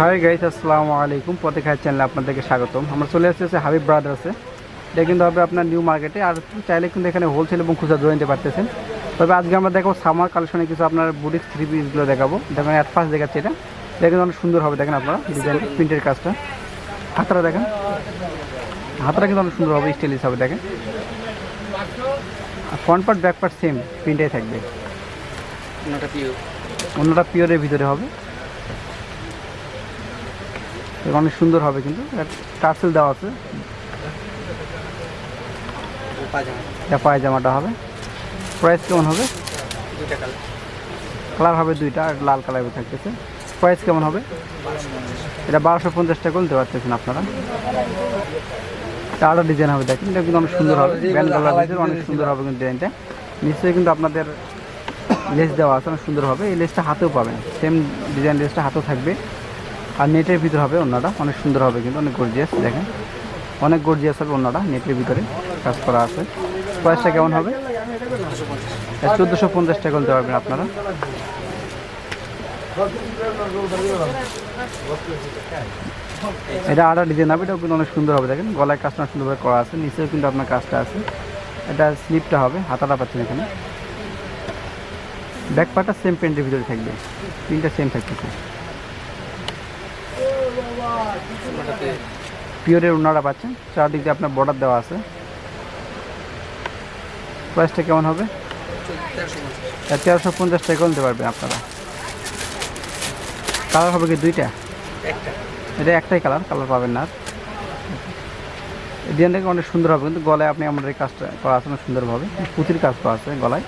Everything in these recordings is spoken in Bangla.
হাই গাইস আসসালামু আলাইকুম। পথে খায় চ্যানেলে আপনাদেরকে স্বাগতম। আমরা চলে আসতেছি হাবিব ব্রাদার্সে এটা কিন্তু হবে আপনার নিউ মার্কেটে আর চাইলে কিন্তু এখানে হোলসেল এবং খুচরা ধরে নিতে পারতেছেন। তবে আজকে আমরা দেখাবো সামার কালেকশনে কিছু আপনার বুটিক থ্রি পিসগুলো দেখাবো। দেখেন অ্যাট ফার্স্ট দেখাচ্ছি এটা। এটা কিন্তু অনেক সুন্দর হবে দেখেন আপনারা ডিজাইন প্রিন্টের কাজটা। হাতটা দেখেন। হাতটা কিন্তু অনেক সুন্দর হবে স্টাইলিশ হবে দেখেন। আর front part back part same প্রিন্টেই থাকবে। ওনাটা পিও অন্যটা পিওরের ভিতরে হবে। অনেক সুন্দর হবে কিন্তু। টার্সেল দেওয়া আছে। পায়জামাটা হবে। প্রাইস কেমন হবে? কালার হবে দুইটা আর লাল কালার থাকতেছে। প্রাইস কেমন হবে? এটা বারোশো পঞ্চাশ টাকা নিতে পারতেছেন আপনারা। আরও ডিজাইন হবে দেখেন। এটা কিন্তু অনেক সুন্দর হবে। ব্যান্ড কালার অনেক সুন্দর হবে। কিন্তু ডিজাইনটা নিশ্চয়ই কিন্তু আপনাদের লেস দেওয়া আছে অনেক সুন্দর হবে। এই লেসটা হাতেও পাবেন। সেম ডিজাইন লেসটা হাতেও থাকবে। আর নেটের ভিতরে হবে অন্যটা অনেক সুন্দর হবে কিন্তু, অনেক গর্জিয়াস দেখেন। অনেক গর্জিয়াস হবে অন্যটা নেটের ভিতরে কাজ করা আছে। প্রাইসটা কেমন হবে? চোদ্দোশো পঞ্চাশ টাকা নিতে পারবেন আপনারা। এটা আরও ডিজাইন হবে, এটাও কিন্তু অনেক সুন্দর হবে, দেখেন। গলায় কাজটা সুন্দরভাবে করা আছে, নিচেও কিন্তু আপনার কাজটা আছে। এটা স্লিপটা হবে, হাতাটা পাচ্ছেন এখানে। ব্যাক পার্টটা সেম প্যান্টের ভিতরে থাকবে। প্রিন্টটা সেম থাকতেছে। পিওরের উন্নারা পাচ্ছেন। চারদিক দিয়ে আপনার বর্ডার দেওয়া আছে। প্রাইসটা কেমন হবে? তেরোশো পঞ্চাশ। টাকা নিতে পারবেন আপনারা। কালার হবে কি দুইটা? এটা একটাই কালার কালার পাবেন না ডিজাইনটাকে অনেক সুন্দর হবে কিন্তু গলায় আপনি আমাদের এই কাজটা করা আছে অনেক সুন্দরভাবে। পুঁতির কাজ করা আছে গলায়।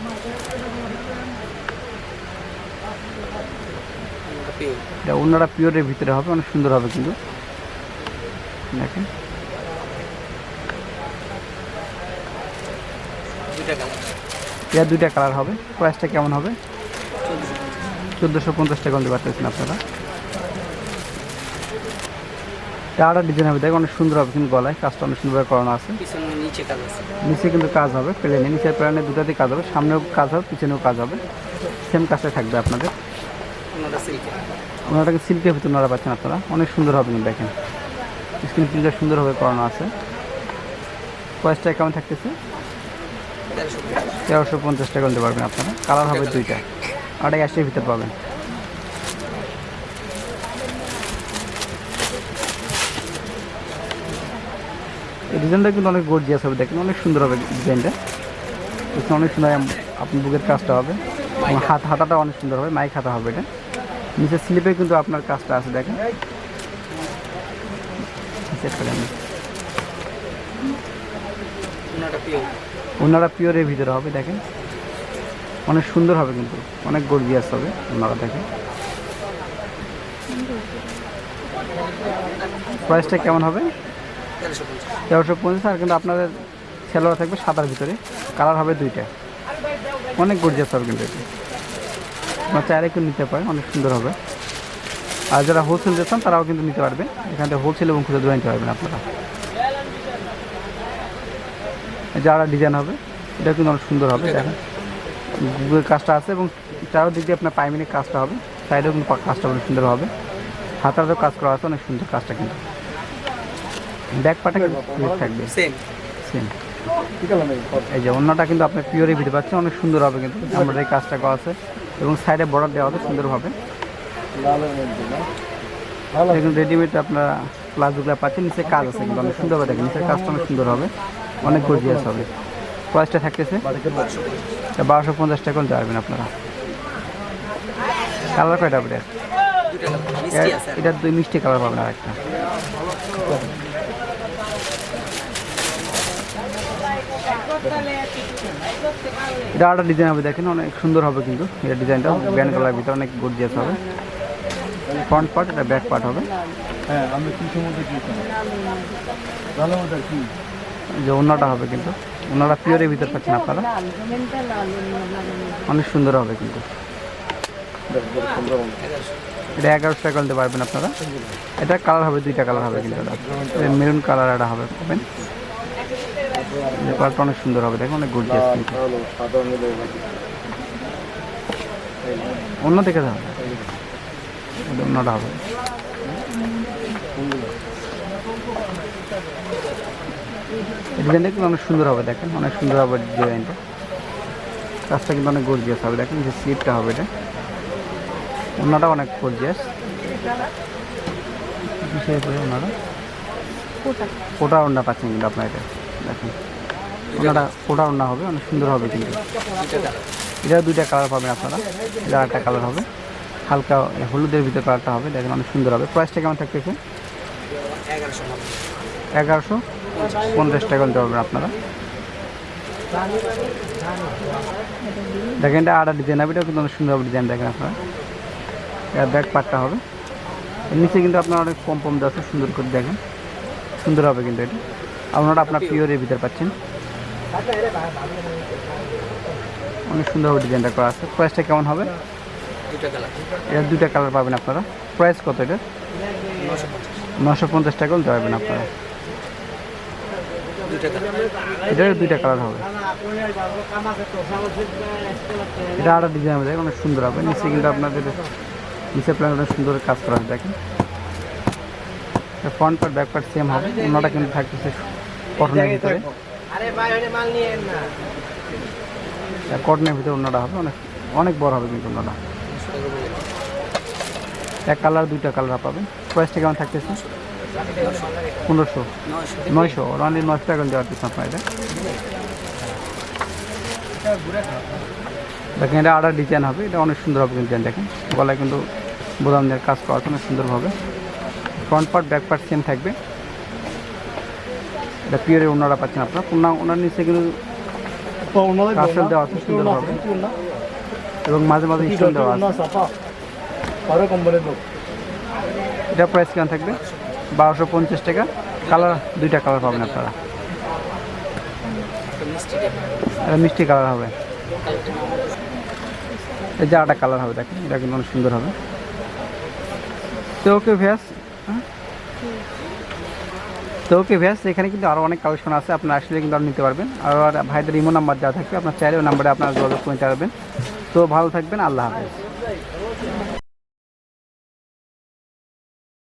এটা অন্যরা পিওরের ভিতরে হবে অনেক সুন্দর হবে কিন্তু। দেখেন। এর দুইটা কালার হবে। প্রাইসটা কেমন হবে? চোদ্দোশো পঞ্চাশ। টাকা নিতে পারতেছেন আপনারা। এটা ডিজাইন হবে। দেখেন অনেক সুন্দর হবে কিন্তু গলায়। কাজটা অনেক সুন্দরভাবে করানো আছে। নিচে কিন্তু কাজ হবে প্লেনে। নিচের প্লেনে দুটাতেই কাজ হবে। সামনেও কাজ হবে পিছনেও কাজ হবে। সেম কাজটা থাকবে আপনাদের। ওনাটাকে সিল্কের ভিতরে ওনারা পাচ্ছেন আপনারা। অনেক সুন্দর হবে কিন্তু দেখেন। স্ক্রিন প্রিন্টটা সুন্দরভাবে করানো আছে। প্রাইসটা কেমন থাকতেছে? তেরোশো পঞ্চাশ টাকা নিতে পারবেন আপনারা। কালার হবে দুইটা। আড়াই আশির ভিতর পাবেন। এই ডিজাইনটা কিন্তু অনেক গর্জিয়াস হবে। দেখেন অনেক সুন্দর হবে ডিজাইনটা। অনেক সুন্দর আপনার বুকের কাজটা হবে। হাত হাতাটা অনেক সুন্দর হবে। মাইক হাতা হবে এটা। নিচের স্লিপে কিন্তু আপনার কাজটা আছে, দেখেন। সেট করে আমি। ওনারা পিওরের ভিতরে হবে দেখেন। অনেক সুন্দর হবে কিন্তু অনেক গর্জিয়াস হবে ওনারা দেখেন। প্রাইসটা কেমন হবে? তেরোশো পঞ্চাশ। আর কিন্তু আপনাদের সেলোয়ার থাকবে সাদার ভিতরে কালার হবে দুইটা। অনেক গর্জিয়াস হবে কিন্তু এটা। আপনার চাইলে কিন্তু নিতে পারেন অনেক সুন্দর হবে। আর যারা হোলসেল দিচ্ছেন তারাও কিন্তু নিতে পারবে এখান থেকে হোলসেল এবং খুচরা ধরে নিতে পারবেন আপনারা। যারা ডিজাইন হবে এটা কিন্তু অনেক সুন্দর হবে দেখেন। কাজটা আছে এবং চারোদিক দিয়ে আপনার পাইমিনের কাজটা হবে সাইডেও কিন্তু কাজটা অনেক সুন্দর হবে। হাতারও কাজ করা আছে অনেক সুন্দর কাজটা কিন্তু। ব্যাক পাটা থাকবে। সেম সেম এই যে অন্যটা কিন্তু আপনার পিওরই ভিডিও পাচ্ছেন অনেক সুন্দর হবে কিন্তু। আমরা এই কাজটা করা আছে এবং সাইডে বর্ডার দেওয়া হবে। সুন্দরভাবে দেখুন রেডিমেড আপনারা প্লাজোগুলো পাচ্ছেন নিচে কাজ আছে কিন্তু অনেক সুন্দর হবে দেখেন নিচের কাজটা অনেক সুন্দর হবে অনেক গর্জিয়াস হবে। প্রাইসটা থাকতেছে বারোশো পঞ্চাশ টাকা পারবেন আপনারা। কালার কয়টা আর এটা দুই মিষ্টি কালার পাবেন আর একটা। এটা আরেকটা ডিজাইন হবে দেখেন অনেক সুন্দর হবে কিন্তু এটা ডিজাইনটা ব্যান্ড কালার ভিতরে অনেক গর্জিয়াস হবে। ফ্রন্ট পার্ট এটা ব্যাক পার্ট হবে? হ্যাঁ আমি কি সমুদ্রে কি ভালো মতো কি? যে অন্যটা হবে কিন্তু। ওনারা পিওরের ভিতর পাচ্ছেন আপনারা? অনেক সুন্দর হবে কিন্তু। এটা এগারোশো টাকা নিতে পারবেন আপনারা। এটা কালার হবে দুইটা কালার হবে কিন্তু এটা। মেরুন কালার এটা হবে পাবেন। কালারটা অনেক সুন্দর হবে দেখুন অনেক গর্জিয়াস কিন্তু। অন্য দিকে যাবে এটা অন্যটা হবে। ডিজাইনটা কিন্তু অনেক সুন্দর হবে দেখেন অনেক সুন্দর হবে ডিজাইনটা কাজটা কিন্তু অনেক গর্জিয়াস হবে দেখেন যে স্লিপটা হবে এটা। ওনাটা অনেক গর্জিয়াস ওনারা ওটা ওনা পাচ্ছেন কিন্তু আপনার এটা দেখেন। ওনাটা ওটা ওনা হবে অনেক সুন্দর হবে কিন্তু। এটা দুইটা কালার পাবেন আপনারা এটা একটা কালার হবে। হালকা হলুদের ভিতরে কালারটা হবে, দেখেন অনেক সুন্দর হবে। প্রাইসটা কেমন থাকতেছে? এগারোশো পঞ্চাশ টাকা পারবেন আপনারা। দেখেন এটা আড়া ডিজাইন হবে এটা কিন্তু অনেক সুন্দর ডিজাইন দেখেন আপনারা। এর ব্যাক পার্টটা হবে। নিচে কিন্তু আপনারা অনেক কম কম দেওয়া আছে সুন্দর করে দেখেন। সুন্দর হবে কিন্তু এটা। আপনারা আপনার পিওরের ভিতরে পাচ্ছেন। অনেক সুন্দর হবে ডিজাইনটা করা আছে। প্রাইসটা কেমন হবে? দুটো কালার। এর দুইটা কালার পাবেন আপনারা। প্রাইস কত এটা? নশো পঞ্চাশ। পঞ্চাশ টাকাও পারবেন আপনারা। এটার দুইটা কালার হবে। এটা আরও ডিজাইন হবে। অনেক সুন্দর হবে। নিচে কিন্তু আপনাদের নিচে প্ল্যান অনেক সুন্দর কাজ করা হবে। দেখেন। Front part back part same হবে। অন্যটা কিন্তু থাকতেছে কটনের ভিতরে। কটনের ভিতরে অন্যটা হবে। অনেক অনেক বড় হবে কিন্তু অন্যটা এক কালার দুইটা কালার পাবেন। প্রাইসটা কেমন থাকতেছে? পনেরোশো। নয়শো। অনলি নয়শো টাকা দেওয়ার পিছনে আপনার এটা। দেখেন এটা আড়া ডিজাইন হবে। এটা অনেক সুন্দর হবে ডিজাইন দেখেন। গলায় কিন্তু বোদাম দেওয়ার কাজ করা আছে অনেক সুন্দরভাবে front part back part same থাকবে। এটা পিওরের ওনারা পাচ্ছেন আপনারা। ওনা ওনার নিচে কিন্তু দেওয়া আছে সুন্দর হবে। এবং মাঝে মাঝে স্টোন দেওয়া আছে। আরও লোক এটা প্রাইস কেমন থাকবে? বারোশো পঞ্চাশ টাকা। কালার দুইটা কালার পাবেন আপনারা। মিষ্টি কালার হবে। এই যে আটা কালার হবে, দেখেন, এটা কিন্তু অনেক সুন্দর হবে। তো ওকে ভ্যাস তো ভ্যাস এখানে কিন্তু আরও অনেক কালেকশন আছে। আপনারা আসলে কিন্তু আরও নিতে পারবেন। আর আর ভাইদের ইমো নাম্বার দেওয়া থাকবে আপনার চাইলে নাম্বারে আপনার যোগাযোগ করে নিতে পারবেন। তো ভালো থাকবেন, আল্লাহ হাফেজ।